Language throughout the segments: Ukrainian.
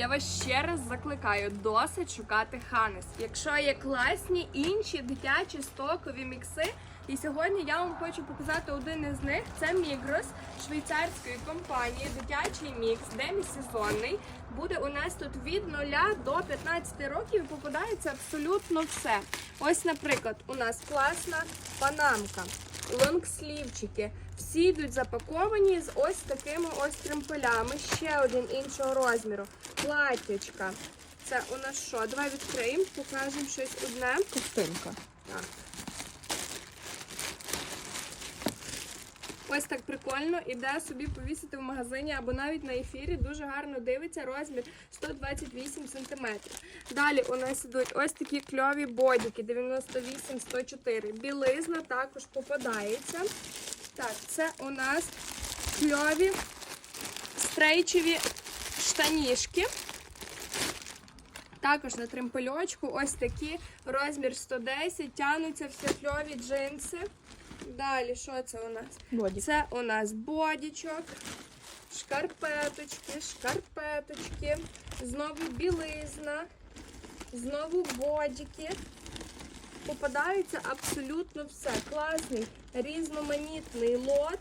Я вас ще раз закликаю досить шукати Ханес. Якщо є класні інші дитячі стокові мікси. І сьогодні я вам хочу показати один із них. Це Мігрос швейцарської компанії, дитячий мікс, демісезонний. Буде у нас тут від 0 до 15 років і попадається абсолютно все. Ось, наприклад, у нас класна панамка, лонгслівчики. Всі йдуть запаковані з ось такими ось тримпелями. Ще один іншого розміру. Платячка. Це у нас що? Давай відкриємо, покажемо щось одне. Костинка. Так. Ось так прикольно, іде собі повісити в магазині або навіть на ефірі. Дуже гарно дивиться розмір 128 см. Далі у нас ідуть ось такі кльові бодіки 98-104. Білизна також попадається. Так, це у нас кльові стрейчеві штанішки. Також на тремпельочку ось такі розмір 110, тянуться всі кльові джинси. Далі, що це у нас? Боді. Це у нас бодічок, шкарпеточки, шкарпеточки, знову білизна, знову бодіки. Попадається абсолютно все. Класний, різноманітний лот.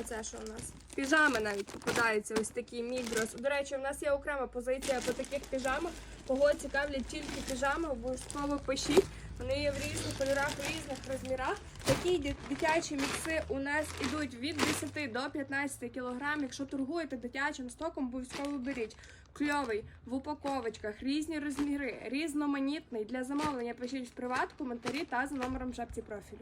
А це що у нас? Піжами навіть попадаються ось такі мігрос. До речі, у нас є окрема позиція по таких піжамах. Кого цікавлять тільки піжами, обов'язково пишіть. Вони є в різних кольорах, в різних розмірах. Такі дитячі мікси у нас ідуть від 10 до 15 кг. Якщо торгуєте дитячим стоком, обов'язково беріть. Кльовий в упаковочках, різні розміри, різноманітний. Для замовлення пишіть в приват, коментарі та за номером в шапці профілю.